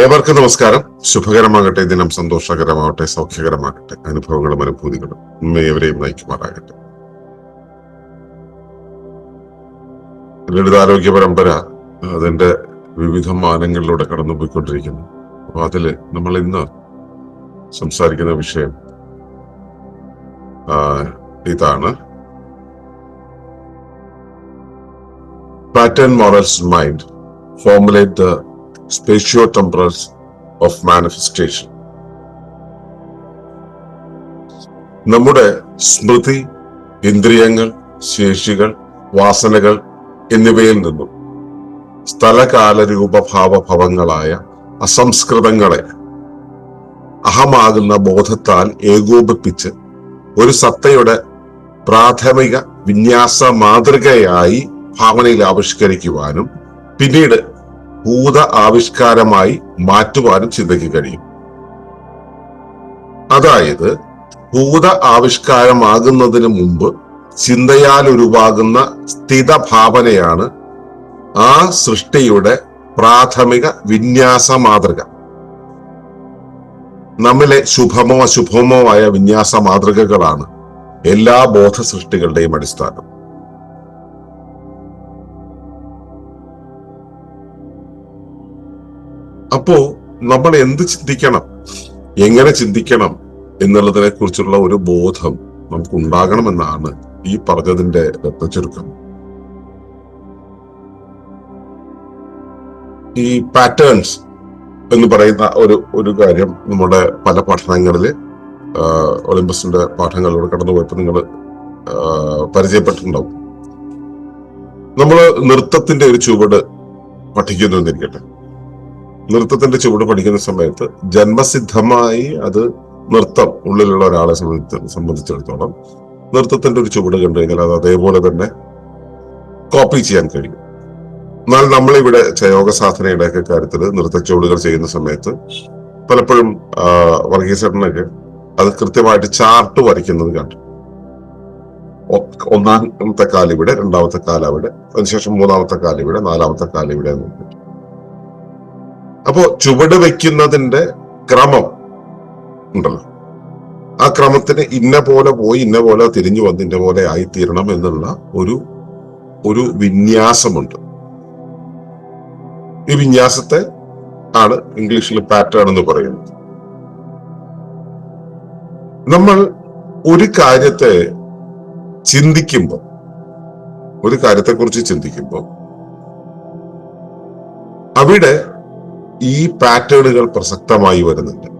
ഏവർക്കും നമസ്കാരം. ശുഭകരമാകട്ടെ ദിനം സന്തോഷകരമാകട്ടെ സൗഖ്യകരമാകട്ടെ അനുഭവങ്ങളും അനുഭൂതികളും ഉമ്മയെവരെയും നയിക്കുമാറാകട്ടെ. ലളിതാരോഗ്യ പരമ്പര അതിന്റെ വിവിധ മാനങ്ങളിലൂടെ കടന്നുപോയിക്കൊണ്ടിരിക്കുന്നു. അപ്പൊ അതിൽ നമ്മൾ ഇന്ന് സംസാരിക്കുന്ന വിഷയം ഇതാണ്. Pattern morals mind formulate the spatio-temporals of manifestation. നമ്മുടെ സ്മൃതി ഇന്ദ്രിയങ്ങൾ ശേഷികൾ വാസനകൾ എന്നിവയിൽ നിന്നും സ്ഥലകാല രൂപഭാവഭവങ്ങളായ അസംസ്കൃതങ്ങളെ അഹമാകുന്ന ബോധത്താൽ ഏകോപിപ്പിച്ച് ഒരു സത്തയുടെ പ്രാഥമിക വിന്യാസ മാതൃകയായി ഭാവനയിൽ ആവിഷ്കരിക്കുവാനും പിന്നീട് ഭൂത ആവിഷ്കാരമായി മാറ്റുവാനും ചിന്തയ്ക്ക് കഴിയും. അതായത് ഭൂത ആവിഷ്കാരമാകുന്നതിന് മുമ്പ് ചിന്തയാൽ ഉരുവാകുന്ന സ്ഥിതഭാവനയാണ് ആ സൃഷ്ടിയുടെ പ്രാഥമിക വിന്യാസ മാതൃക. നമ്മിലെ ശുഭമോ അശുഭമോ ആയ വിന്യാസ മാതൃകകളാണ് എല്ലാ ബോധ സൃഷ്ടികളുടെയും അടിസ്ഥാനം. അപ്പോ നമ്മൾ എന്ത് ചിന്തിക്കണം? എങ്ങനെ ചിന്തിക്കണം എന്നുള്ളതിനെ കുറിച്ചുള്ള ഒരു ബോധം നമുക്ക് ഉണ്ടാകണമെന്നാണ് ഈ പറഞ്ഞതിന്റെ രത്നചുരുക്കം ഈ പാറ്റേൺസ് എന്ന് പറയുന്ന ഒരു ഒരു കാര്യം നമ്മുടെ പല പഠനങ്ങളിൽ ആ, ഒളിമ്പസിന്റെ പാഠങ്ങളിലൂടെ കടന്നു പോയപ്പോൾ നിങ്ങൾ പരിചയപ്പെട്ടിട്ടുണ്ടാവും. നമ്മൾ നൃത്തത്തിന്റെ ഒരു ചുവട് പഠിക്കുന്നു എന്നിരിക്കട്ടെ നൃത്തത്തിന്റെ ചുവട് പഠിക്കുന്ന സമയത്ത് ജന്മസിദ്ധമായി അത് നൃത്തം ഉള്ളിലുള്ള ഒരാളെ സംബന്ധിച്ച് സംബന്ധിച്ചിടത്തോളം നൃത്തത്തിന്റെ ഒരു ചുവട് കണ്ടു കഴിഞ്ഞാൽ അത് അതേപോലെ തന്നെ കോപ്പി ചെയ്യാൻ കഴിയും എന്നാൽ നമ്മളിവിടെ ചയോഗ സാധനയുടെ ഒക്കെ കാര്യത്തിൽ നൃത്ത ചുവടുകൾ ചെയ്യുന്ന സമയത്ത് പലപ്പോഴും വർഗീസേട്ടനൊക്കെ അത് കൃത്യമായിട്ട് ചാർട്ട് വരയ്ക്കുന്നത് കണ്ടു ഒന്നാമത്തെ കാലിവിടെ രണ്ടാമത്തെ കാലവിടെ അതിനുശേഷം മൂന്നാമത്തെ കാലിവിടെ നാലാമത്തെ കാലിവിടെ എന്ന് പറഞ്ഞിട്ട്. അപ്പോ ചുവട് വെക്കുന്നതിന്റെ ക്രമം ഉണ്ടല്ലോ. ആ ക്രമത്തിന് ഇന്ന പോലെ പോയി ഇന്ന പോലെ തിരിഞ്ഞു വന്ന് ഇന്ന പോലെ ആയിത്തീരണം എന്നുള്ള ഒരു ഒരു വിന്യാസമുണ്ട്. ഈ വിന്യാസത്തെ ആണ് ഇംഗ്ലീഷിൽ പാറ്റേൺ എന്ന് പറയുന്നത്. നമ്മൾ ഒരു കാര്യത്തെ ചിന്തിക്കുമ്പോൾ ഒരു കാര്യത്തെക്കുറിച്ച് ചിന്തിക്കുമ്പോൾ അവിടെ ഈ പാറ്റേണുകൾ പ്രസക്തമായി വരുന്നുണ്ട്.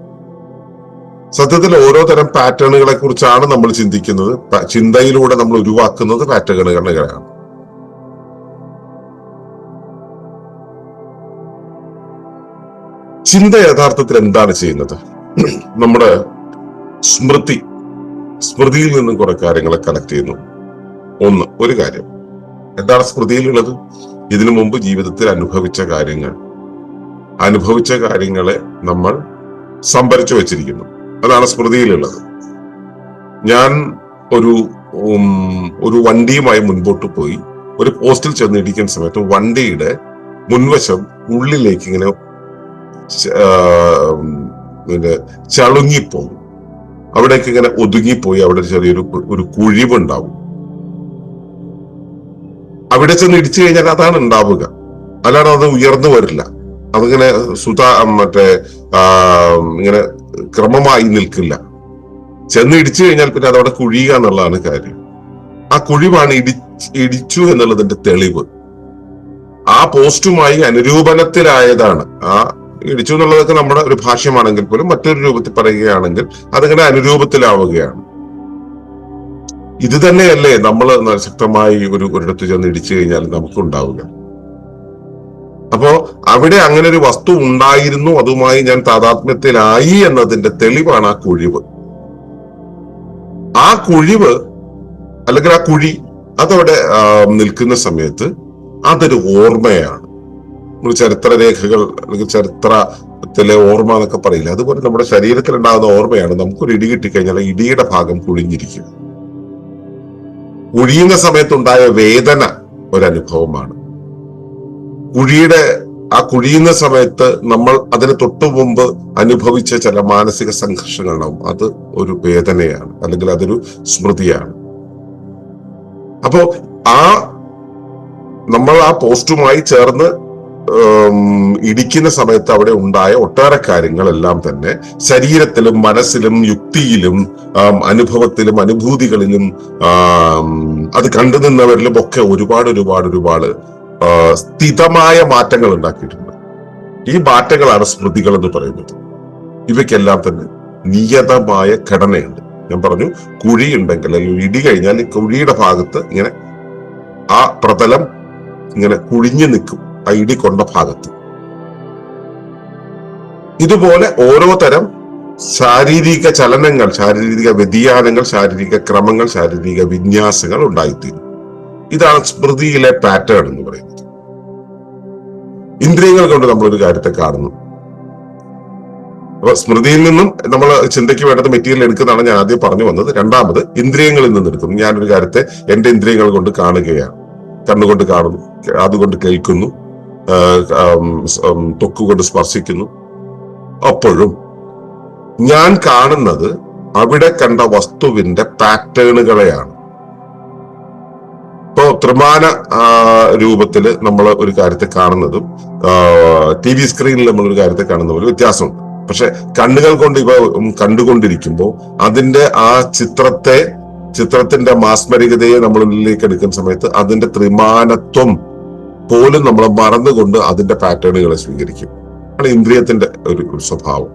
സത്യത്തിൽ ഓരോ തരം പാറ്റേണുകളെ കുറിച്ചാണ് നമ്മൾ ചിന്തിക്കുന്നത്. ചിന്തയിലൂടെ നമ്മൾ ഉരുവാക്കുന്നത് പാറ്റേണുകളാണ് ചിന്ത യഥാർത്ഥത്തിൽ എന്താണ് ചെയ്യുന്നത്? നമ്മുടെ സ്മൃതി സ്മൃതിയിൽ നിന്നും കുറെ കാര്യങ്ങളെ കണക്ട് ചെയ്യുന്നു. ഒന്ന് ഒരു കാര്യം. എന്താണ് സ്മൃതിയിലുള്ളത്? ഇതിനു മുമ്പ് ജീവിതത്തിൽ അനുഭവിച്ച കാര്യങ്ങൾ. അനുഭവിച്ച കാര്യങ്ങളെ നമ്മൾ സംഭരിച്ചു വച്ചിരിക്കുന്നു. അതാണ് സ്മൃതിയിലുള്ളത്. ഞാൻ ഒരു ഒരു വണ്ടിയുമായി മുൻപോട്ട് പോയി ഒരു പോസ്റ്റിൽ ചെന്ന് ഇടിക്കുന്ന സമയത്ത് വണ്ടിയുടെ മുൻവശം ഉള്ളിലേക്ക് ഇങ്ങനെ പിന്നെ ചളുങ്ങിപ്പോകും. അവിടേക്ക് ഇങ്ങനെ ഒതുങ്ങിപ്പോയി അവിടെ ചെറിയൊരു ഒരു കുഴിവുണ്ടാവും. അവിടെ ചെന്ന് ഇടിച്ചു കഴിഞ്ഞാൽ അതാണ് ഉണ്ടാവുക. അല്ലാതെ അത് ഉയർന്നു വരില്ല. അതിങ്ങനെ സുത മറ്റേ ഇങ്ങനെ ക്രമമായി നിൽക്കില്ല. ചെന്ന് ഇടിച്ചു കഴിഞ്ഞാൽ പിന്നെ അതവിടെ കുഴിയുക എന്നുള്ളതാണ് കാര്യം. ആ കുഴിവാണ് ഇടി ഇടിച്ചു എന്നുള്ളതിന്റെ തെളിവ്. ആ പോസ്റ്റുമായി അനുരൂപണത്തിലായതാണ്. ആ ഇടിച്ചു എന്നുള്ളതൊക്കെ നമ്മുടെ ഒരു ഭാഷ്യമാണെങ്കിൽ പോലും മറ്റൊരു രൂപത്തിൽ പറയുകയാണെങ്കിൽ അതിങ്ങനെ അനുരൂപത്തിലാവുകയാണ്. ഇത് തന്നെയല്ലേ നമ്മൾ ശക്തമായി ഒരു ഒരിടത്ത് ചെന്ന് ഇടിച്ചു കഴിഞ്ഞാൽ നമുക്ക് ഉണ്ടാവുക അപ്പോ അവിടെ അങ്ങനെ ഒരു വസ്തു ഉണ്ടായിരുന്നു അതുമായി ഞാൻ താതാത്മ്യത്തിലായി എന്നതിന്റെ തെളിവാണ് ആ കുഴിവ്. ആ കുഴിവ് അല്ലെങ്കിൽ ആ കുഴി അതവിടെ നിൽക്കുന്ന സമയത്ത് അതൊരു ഓർമ്മയാണ്. നമ്മൾ ചരിത്രരേഖകൾ അല്ലെങ്കിൽ ചരിത്രത്തിലെ ഓർമ്മ എന്നൊക്കെ പറയില്ല അതുപോലെ നമ്മുടെ ശരീരത്തിൽ ഉണ്ടാകുന്ന ഓർമ്മയാണ്. നമുക്കൊരു ഇടി കിട്ടിക്കഴിഞ്ഞാൽ ഇടിയുടെ ഭാഗം കുഴിഞ്ഞിരിക്കും കുഴിയുന്ന സമയത്തുണ്ടായ വേദന ഒരനുഭവമാണ്. കുഴിയുടെ ആ കുഴിയുന്ന സമയത്ത് നമ്മൾ അതിന് തൊട്ടു മുമ്പ് അനുഭവിച്ച ചില മാനസിക സംഘർഷങ്ങൾ ഉണ്ടാവും അത് ഒരു വേദനയാണ് അല്ലെങ്കിൽ അതൊരു സ്മൃതിയാണ്. അപ്പോ ആ നമ്മൾ ആ പോസ്റ്റുമായി ചേർന്ന് ഇടിക്കുന്ന സമയത്ത് അവിടെ ഉണ്ടായ ഒട്ടേറെ കാര്യങ്ങളെല്ലാം തന്നെ ശരീരത്തിലും മനസ്സിലും യുക്തിയിലും അനുഭവത്തിലും അനുഭൂതികളിലും അത് കണ്ടു നിന്നവരിലും ഒക്കെ ഒരുപാട് ഒരുപാട് ഒരുപാട് സ്ഥിതമായ മാറ്റങ്ങൾ ഉണ്ടാക്കിയിട്ടുണ്ട്. ഈ മാറ്റങ്ങളാണ് സ്മൃതികൾ എന്ന് പറയുന്നത്. ഇവയ്ക്കെല്ലാം തന്നെ നിയതമായ ഘടനയുണ്ട്. ഞാൻ പറഞ്ഞു കുഴിയുണ്ടെങ്കിൽ അല്ലെങ്കിൽ ഇടി കഴിഞ്ഞാൽ കുഴിയുടെ ഭാഗത്ത് ഇങ്ങനെ ആ പ്രതലം ഇങ്ങനെ കുഴിഞ്ഞു നിൽക്കും ആ ഇടി കൊണ്ട ഭാഗത്ത്. ഇതുപോലെ ഓരോ തരം ശാരീരിക ചലനങ്ങൾ ശാരീരിക വ്യതിയാനങ്ങൾ ശാരീരിക ക്രമങ്ങൾ ശാരീരിക വിന്യാസങ്ങൾ ഉണ്ടായിത്തീരും. ഇതാണ് സ്മൃതിയിലെ പാറ്റേൺ എന്ന് പറയുന്നത്. ഇന്ദ്രിയങ്ങൾ കൊണ്ട് നമ്മൾ ഒരു കാര്യത്തെ കാണുന്നു. അപ്പൊ സ്മൃതിയിൽ നിന്നും നമ്മൾ ചിന്തയ്ക്ക് വേണ്ടത് മെറ്റീരിയൽ എടുക്കുന്നതാണ് ഞാൻ ആദ്യം പറഞ്ഞു വന്നത്. രണ്ടാമത് ഇന്ദ്രിയങ്ങളിൽ നിന്ന് എടുക്കുന്നു. ഞാനൊരു കാര്യത്തെ എന്റെ ഇന്ദ്രിയങ്ങൾ കൊണ്ട് കാണുകയാണ്. കണ്ണുകൊണ്ട് കാണുന്നു അതുകൊണ്ട് കേൾക്കുന്നു ത്വക്കുകൊണ്ട് സ്പർശിക്കുന്നു. അപ്പോഴും ഞാൻ കാണുന്നത് അവിടെ കണ്ട വസ്തുവിന്റെ പാറ്റേണുകളെയാണ് ത്രിമാന രൂപത്തിൽ നമ്മൾ ഒരു കാര്യത്തെ കാണുന്നതും ടി വി സ്ക്രീനിൽ നമ്മൾ ഒരു കാര്യത്തെ കാണുന്ന പോലെ വ്യത്യാസമുണ്ട്. പക്ഷെ കണ്ണുകൾ കൊണ്ട് ഇവ കണ്ടുകൊണ്ടിരിക്കുമ്പോൾ അതിന്റെ ആ ചിത്രത്തെ ചിത്രത്തിന്റെ മാസ്മരികതയെ നമ്മളിലേക്ക് എടുക്കുന്ന സമയത്ത് അതിന്റെ ത്രിമാനത്വം പോലും നമ്മൾ മറന്നുകൊണ്ട് അതിന്റെ പാറ്റേണുകളെ സ്വീകരിക്കും. ആണ് ഇന്ദ്രിയത്തിന്റെ ഒരു സ്വഭാവം.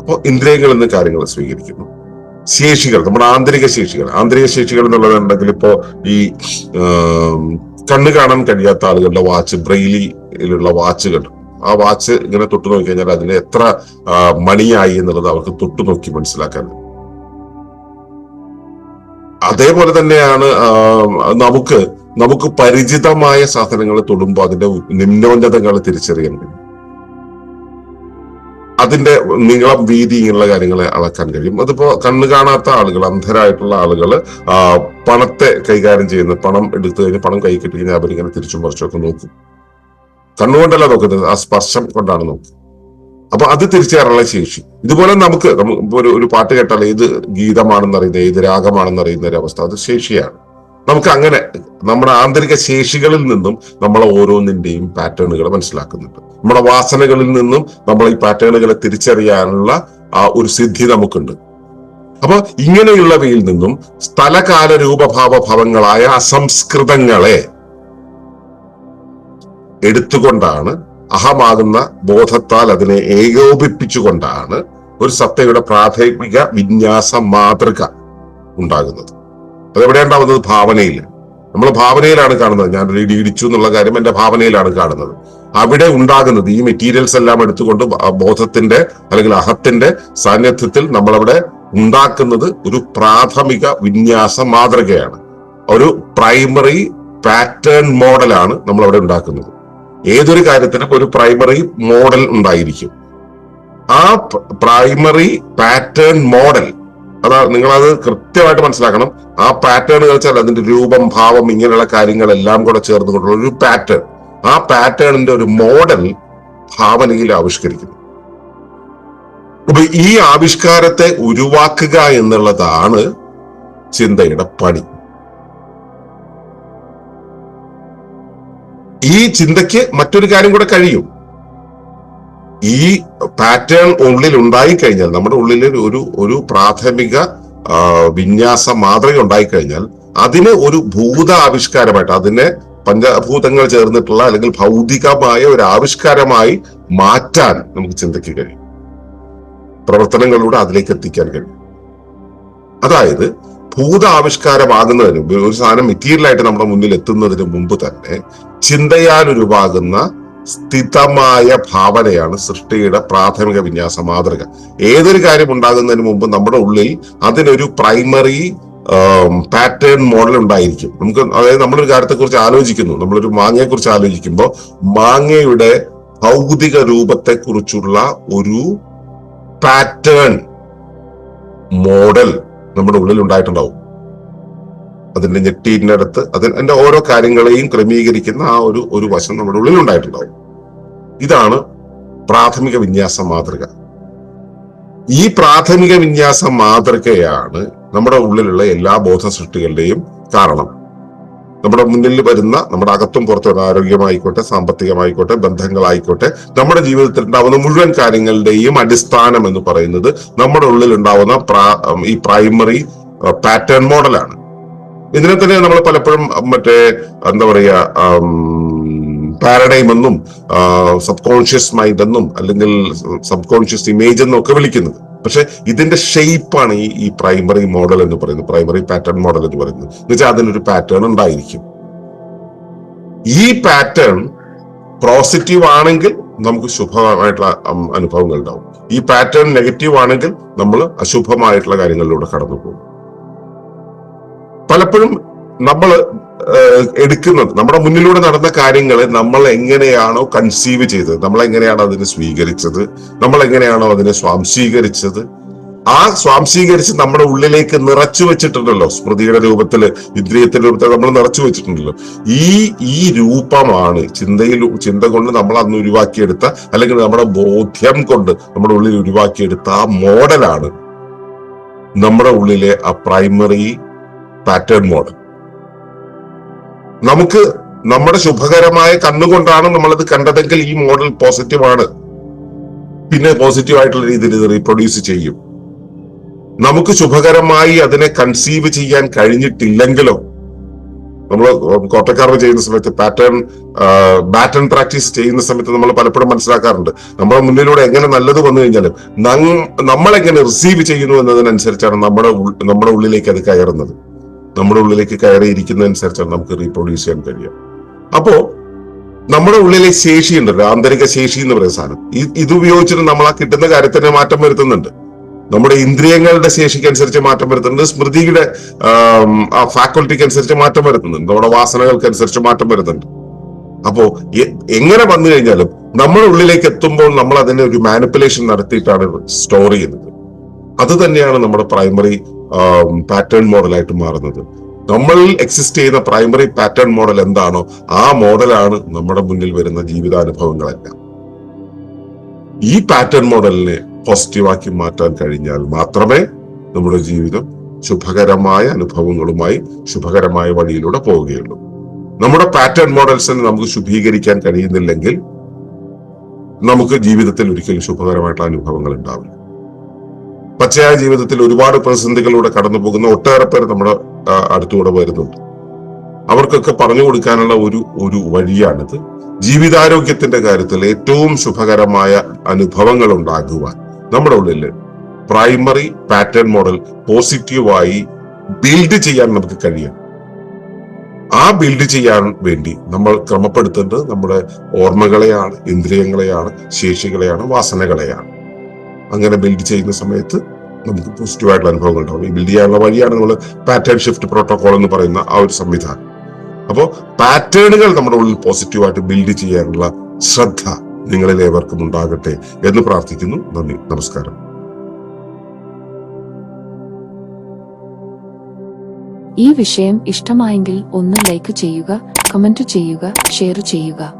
അപ്പോൾ ഇന്ദ്രിയങ്ങളിൽ നിന്ന് കാര്യങ്ങൾ സ്വീകരിക്കുന്നു. ശേഷികൾ നമ്മുടെ ആന്തരിക ശേഷികൾ. ആന്തരിക ശേഷികൾ എന്നുള്ളതുണ്ടെങ്കിൽ ഇപ്പോ ഈ കണ്ണ് കാണാൻ കഴിയാത്ത ആളുകളുടെ വാച്ച് ബ്രെയിലിയിലുള്ള വാച്ചുകൾ. ആ വാച്ച് ഇങ്ങനെ തൊട്ടു നോക്കി കഴിഞ്ഞാൽ അതിന് എത്ര മണിയായി എന്നുള്ളത് അവർക്ക് തൊട്ടു നോക്കി മനസ്സിലാക്കാൻ അതേപോലെ തന്നെയാണ് നമുക്ക് നമുക്ക് പരിചിതമായ സാധനങ്ങൾ തൊടുമ്പോൾ അതിന്റെ നിമ്നോന്നതങ്ങൾ തിരിച്ചറിയാൻ കഴിയും അതിന്റെ നീളം വീതി ഇങ്ങനെയുള്ള കാര്യങ്ങളെ അളക്കാൻ കഴിയും. അതിപ്പോ കണ്ണു കാണാത്ത ആളുകൾ അന്ധരായിട്ടുള്ള ആളുകൾ പണത്തെ കൈകാര്യം ചെയ്യുന്ന പണം എടുത്തു കഴിഞ്ഞ് പണം കൈ കിട്ടി കഴിഞ്ഞാൽ അവരിങ്ങനെ തിരിച്ചും മറിച്ചൊക്കെ നോക്കും. കണ്ണുകൊണ്ടല്ല നോക്കുന്നത് ആ സ്പർശം കൊണ്ടാണ് നോക്കുന്നത്. അപ്പൊ അത് തിരിച്ചറിയാനുള്ള ശേഷി. ഇതുപോലെ നമുക്ക് നമുക്ക് ഒരു ഒരു പാട്ട് കേട്ടാൽ ഏത് ഗീതമാണെന്ന് അറിയുന്ന ഏത് രാഗമാണെന്ന് അറിയുന്ന ഒരു അവസ്ഥ അത് ശേഷിയാണ്. നമുക്ക് അങ്ങനെ നമ്മുടെ ആന്തരിക ശേഷികളിൽ നിന്നും നമ്മളെ ഓരോന്നിന്റെയും പാറ്റേണുകൾ മനസ്സിലാക്കുന്നുണ്ട്. നമ്മുടെ വാസനകളിൽ നിന്നും നമ്മൾ ഈ പാറ്റേണുകളെ തിരിച്ചറിയാനുള്ള ആ ഒരു സിദ്ധി നമുക്കുണ്ട്. അപ്പൊ ഇങ്ങനെയുള്ളവയിൽ നിന്നും സ്ഥലകാല രൂപഭാവ ഭവങ്ങളായ അസംസ്കൃതങ്ങളെ എടുത്തുകൊണ്ടാണ് അഹമാകുന്ന ബോധത്താൽ അതിനെ ഏകോപിപ്പിച്ചുകൊണ്ടാണ് ഒരു സത്തയുടെ പ്രാഥമിക വിന്യാസ മാതൃക ഉണ്ടാകുന്നത്. അതെവിടെ ഉണ്ടാവുന്നത് ഭാവനയിൽ. നമ്മൾ ഭാവനയിലാണ് കാണുന്നത്. ഞാൻ ഇടിച്ചു എന്നുള്ള കാര്യം എന്റെ ഭാവനയിലാണ് കാണുന്നത്. അവിടെ ഉണ്ടാകുന്നത് ഈ മെറ്റീരിയൽസ് എല്ലാം എടുത്തുകൊണ്ട് ബോധത്തിന്റെ അല്ലെങ്കിൽ അഹത്തിന്റെ സാന്നിധ്യത്തിൽ നമ്മളവിടെ ഉണ്ടാക്കുന്നത് ഒരു പ്രാഥമിക വിന്യാസ മാതൃകയാണ്. ഒരു പ്രൈമറി പാറ്റേൺ മോഡലാണ് നമ്മൾ അവിടെ ഉണ്ടാക്കുന്നത്. ഏതൊരു കാര്യത്തിനും ഒരു പ്രൈമറി മോഡൽ ഉണ്ടായിരിക്കും. ആ പ്രൈമറി പാറ്റേൺ മോഡൽ അതാ നിങ്ങളത് കൃത്യമായിട്ട് മനസ്സിലാക്കണം. ആ പാറ്റേൺ വെച്ചാൽ അതിന്റെ രൂപം ഭാവം ഇങ്ങനെയുള്ള കാര്യങ്ങളെല്ലാം കൂടെ ചേർന്നുകൊണ്ടുള്ള ഒരു പാറ്റേൺ ആ പാറ്റേണിന്റെ ഒരു മോഡൽ ഭാവനയിൽ ആവിഷ്കരിക്കുന്നു. അപ്പൊ ഈ ആവിഷ്കാരത്തെ ഉരുവാക്കുക എന്നുള്ളതാണ് ചിന്തയുടെ പണി. ഈ ചിന്തയ്ക്ക് മറ്റൊരു കാര്യം കൂടെ കഴിയും. ഈ പാറ്റേൺ ഉള്ളിൽ ഉണ്ടായി കഴിഞ്ഞാൽ നമ്മുടെ ഉള്ളിൽ ഒരു ഒരു പ്രാഥമിക വിന്യാസ മാതൃക ഉണ്ടായിക്കഴിഞ്ഞാൽ അതിന് ഒരു ഭൂത ആവിഷ്കാരമായിട്ട് അതിനെ പഞ്ചഭൂതങ്ങൾ ചേർന്നിട്ടുള്ള അല്ലെങ്കിൽ ഭൗതികമായ ഒരു ആവിഷ്കാരമായി മാറ്റാൻ നമുക്ക് ചിന്തയ്ക്ക് കഴിയും. പ്രവർത്തനങ്ങളിലൂടെ അതിലേക്ക് എത്തിക്കാൻ കഴിയും. അതായത് ഭൂത ആവിഷ്കാരമാകുന്നതിന് ഒരു സാധനം മെറ്റീരിയൽ ആയിട്ട് നമ്മുടെ മുന്നിൽ എത്തുന്നതിന് മുമ്പ് തന്നെ ചിന്തയാൽ ഉരുവാകുന്ന സ്ഥിതമായ ഭാവനയാണ് സൃഷ്ടിയുടെ പ്രാഥമിക വിന്യാസ മാതൃക. ഏതൊരു കാര്യം ഉണ്ടാകുന്നതിന് മുമ്പ് നമ്മുടെ ഉള്ളിൽ അതിനൊരു പ്രൈമറി പാറ്റേൺ മോഡൽ ഉണ്ടായിരിക്കും. നമുക്ക് അതായത് നമ്മളൊരു കാര്യത്തെ കുറിച്ച് ആലോചിക്കുന്നു. നമ്മളൊരു മാങ്ങയെ കുറിച്ച് ആലോചിക്കുമ്പോൾ മാങ്ങയുടെ ഭൗതിക രൂപത്തെ കുറിച്ചുള്ള ഒരു പാറ്റേൺ മോഡൽ നമ്മുടെ ഉള്ളിൽ ഉണ്ടായിട്ടുണ്ടാവും അതിന്റെ ഞെട്ടീനടുത്ത് അതിൽ അതിന്റെ ഓരോ കാര്യങ്ങളെയും ക്രമീകരിക്കുന്ന ആ ഒരു ഒരു വശം നമ്മുടെ ഉള്ളിൽ ഉണ്ടായിട്ടുണ്ടാവും ഇതാണ് പ്രാഥമിക വിന്യാസ മാതൃക. ഈ പ്രാഥമിക വിന്യാസ മാതൃകയാണ് നമ്മുടെ ഉള്ളിലുള്ള എല്ലാ ബോധ സൃഷ്ടികളുടെയും കാരണം. നമ്മുടെ മുന്നിൽ വരുന്ന നമ്മുടെ അകത്തും പുറത്തും ആരോഗ്യമായിക്കോട്ടെ സാമ്പത്തികമായിക്കോട്ടെ ബന്ധങ്ങളായിക്കോട്ടെ നമ്മുടെ ജീവിതത്തിൽ ഉണ്ടാവുന്ന മുഴുവൻ കാര്യങ്ങളുടെയും അടിസ്ഥാനം എന്ന് പറയുന്നത് നമ്മുടെ ഉള്ളിൽ ഉണ്ടാവുന്ന ഈ പ്രൈമറി പാറ്റേൺ മോഡലാണ് ഇതിനെ തന്നെ നമ്മൾ പലപ്പോഴും മറ്റേ എന്താ പറയുക പാരഡൈം എന്നും സബ് കോൺഷ്യസ് മൈൻഡ് എന്നും അല്ലെങ്കിൽ സബ് കോൺഷ്യസ് ഇമേജ് എന്നും ഒക്കെ വിളിക്കുന്നത്. പക്ഷെ ഇതിന്റെ ഷെയ്പ്പാണ് ഈ ഈ പ്രൈമറി മോഡൽ എന്ന് പറയുന്നത്. പ്രൈമറി പാറ്റേൺ മോഡൽ എന്ന് പറയുന്നത്. എന്ന് വെച്ചാൽ അതിനൊരു പാറ്റേൺ ഉണ്ടായിരിക്കും. ഈ പാറ്റേൺ പോസിറ്റീവ് ആണെങ്കിൽ നമുക്ക് ശുഭമായിട്ടുള്ള അനുഭവങ്ങൾ ഉണ്ടാവും. ഈ പാറ്റേൺ നെഗറ്റീവ് ആണെങ്കിൽ നമ്മൾ അശുഭമായിട്ടുള്ള കാര്യങ്ങളിലൂടെ കടന്നു പോകും പലപ്പോഴും നമ്മൾ എടുക്കുന്നത് നമ്മുടെ മുന്നിലൂടെ നടന്ന കാര്യങ്ങൾ നമ്മൾ എങ്ങനെയാണോ കൺസീവ് ചെയ്തത് നമ്മൾ എങ്ങനെയാണോ അതിനെ സ്വീകരിച്ചത് നമ്മൾ എങ്ങനെയാണോ അതിനെ സ്വാംശീകരിച്ചത് ആ സ്വാംശീകരിച്ച് നമ്മുടെ ഉള്ളിലേക്ക് നിറച്ചു വെച്ചിട്ടുണ്ടല്ലോ സ്മൃതിയുടെ രൂപത്തിൽ ഇന്ദ്രിയത്തിന്റെ രൂപത്തിൽ നമ്മൾ നിറച്ചു വെച്ചിട്ടുണ്ടല്ലോ. ഈ ഈ രൂപമാണ് ചിന്തയിൽ ചിന്ത കൊണ്ട് നമ്മൾ അന്ന് ഉരുവാക്കിയെടുത്ത അല്ലെങ്കിൽ നമ്മുടെ ബോധ്യം കൊണ്ട് നമ്മുടെ ഉള്ളിൽ ഉരുവാക്കിയെടുത്ത ആ മോഡലാണ് നമ്മുടെ ഉള്ളിലെ ആ പ്രൈമറി പാറ്റേൺ മോഡൽ നമുക്ക് നമ്മുടെ ശുഭകരമായ കണ്ണുകൊണ്ടാണ് നമ്മളത് കണ്ടതെങ്കിൽ ഈ മോഡൽ പോസിറ്റീവ് ആണ്. പിന്നെ പോസിറ്റീവ് ആയിട്ടുള്ള രീതിയിൽ ഇത് റീപ്രൊഡ്യൂസ് ചെയ്യും. നമുക്ക് ശുഭകരമായി അതിനെ കൺസീവ് ചെയ്യാൻ കഴിഞ്ഞിട്ടില്ലെങ്കിലോ നമ്മൾ കോട്ടക്കാരന് ചെയ്യുന്ന സമയത്ത് പാറ്റേൺ ബാറ്റേൺ പ്രാക്ടീസ് ചെയ്യുന്ന സമയത്ത് നമ്മൾ പലപ്പോഴും മനസ്സിലാക്കാറുണ്ട്. നമ്മുടെ മുന്നിലൂടെ എങ്ങനെ നല്ലത് വന്നു കഴിഞ്ഞാലും നമ്മൾ എങ്ങനെ റിസീവ് ചെയ്യുന്നു എന്നതിനനുസരിച്ചാണ് നമ്മുടെ നമ്മുടെ ഉള്ളിലേക്ക് അത് കയറുന്നത്. നമ്മുടെ ഉള്ളിലേക്ക് കയറിയിരിക്കുന്നതനുസരിച്ചാണ് നമുക്ക് റീപ്രൊഡ്യൂസ് ചെയ്യാൻ കഴിയുക. അപ്പോ നമ്മുടെ ഉള്ളിലെ ശേഷി ഉണ്ടല്ലോ ആന്തരിക ശേഷി എന്ന് പറയുന്ന സാധനം. ഇത് ഉപയോഗിച്ചിട്ട് നമ്മൾ ആ കിട്ടുന്ന കാര്യത്തിന് മാറ്റം വരുത്തുന്നുണ്ട്. നമ്മുടെ ഇന്ദ്രിയങ്ങളുടെ ശേഷിക്ക് അനുസരിച്ച് മാറ്റം വരുത്തുന്നുണ്ട് സ്മൃതിയുടെ ആ ഫാക്കൾട്ടിക്ക് അനുസരിച്ച് മാറ്റം വരുത്തുന്നുണ്ട് നമ്മുടെ വാസനകൾക്ക് അനുസരിച്ച് മാറ്റം വരുത്തുന്നുണ്ട്. അപ്പോ എങ്ങനെ വന്നു കഴിഞ്ഞാലും നമ്മുടെ ഉള്ളിലേക്ക് എത്തുമ്പോൾ നമ്മൾ അതിനെ ഒരു മാനിപ്പുലേഷൻ നടത്തിയിട്ടാണ് സ്റ്റോർ ചെയ്യുന്നത്. അത് തന്നെയാണ് നമ്മുടെ പ്രൈമറി പാറ്റേൺ മോഡലായിട്ട് മാറുന്നത്. നമ്മളിൽ എക്സിസ്റ്റ് ചെയ്യുന്ന പ്രൈമറി പാറ്റേൺ മോഡൽ എന്താണോ ആ മോഡലാണ് നമ്മുടെ മുന്നിൽ വരുന്ന ജീവിതാനുഭവങ്ങളെല്ലാം. ഈ പാറ്റേൺ മോഡലിനെ പോസിറ്റീവാക്കി മാറ്റാൻ കഴിഞ്ഞാൽ മാത്രമേ നമ്മുടെ ജീവിതം ശുഭകരമായ അനുഭവങ്ങളുമായി ശുഭകരമായ വഴിയിലൂടെ പോവുകയുള്ളൂ. നമ്മുടെ പാറ്റേൺ മോഡൽസിനെ നമുക്ക് ശുഭീകരിക്കാൻ കഴിയുന്നില്ലെങ്കിൽ നമുക്ക് ജീവിതത്തിൽ ഒരിക്കലും ശുഭകരമായിട്ടുള്ള അനുഭവങ്ങൾ ഉണ്ടാവില്ല. പച്ചയായ ജീവിതത്തിൽ ഒരുപാട് പ്രതിസന്ധികളിലൂടെ കടന്നു പോകുന്ന ഒട്ടേറെ പേർ നമ്മുടെ അടുത്തുകൂടെ വരുന്നുണ്ട്. അവർക്കൊക്കെ പറഞ്ഞു കൊടുക്കാനുള്ള ഒരു ഒരു വഴിയാണിത്. ജീവിതാരോഗ്യത്തിന്റെ കാര്യത്തിൽ ഏറ്റവും ശുഭകരമായ അനുഭവങ്ങൾ ഉണ്ടാകുവാൻ നമ്മുടെ ഉള്ളിൽ പ്രൈമറി പാറ്റേൺ മോഡൽ പോസിറ്റീവായി ബിൽഡ് ചെയ്യാൻ നമുക്ക് കഴിയും ആ ബിൽഡ് ചെയ്യാൻ വേണ്ടി നമ്മൾ ക്രമപ്പെടുത്തേണ്ടത് നമ്മുടെ ഓർമ്മകളെയാണ് ഇന്ദ്രിയങ്ങളെയാണ് ശേഷികളെയാണ് വാസനകളെയാണ്. അങ്ങനെ ബിൽഡ് ചെയ്യുന്ന സമയത്ത് നമുക്ക് പോസിറ്റീവായിട്ടുള്ള അനുഭവങ്ങൾ ഉണ്ടാവും. ഈ ബിൽഡ് ചെയ്യാനുള്ള വഴിയാണ് നമ്മൾ പാറ്റേൺ ഷിഫ്റ്റ് പ്രോട്ടോകോൾ എന്ന് പറയുന്ന ആ ഒരു സംവിധാനം. അപ്പോൾ പാറ്റേണുകൾ നമ്മുടെ ഉള്ളിൽ പോസിറ്റീവായിട്ട് ബിൽഡ് ചെയ്യാനുള്ള ശ്രദ്ധ നിങ്ങളിൽ ഏവർക്കും ഉണ്ടാകട്ടെ എന്ന് പ്രാർത്ഥിക്കുന്നു. നന്ദി. നമസ്കാരം. ഈ വിഷയം ഇഷ്ടമായെങ്കിൽ ഒന്ന് ലൈക്ക് ചെയ്യുക കമന്റ് ചെയ്യുക ഷെയർ ചെയ്യുക.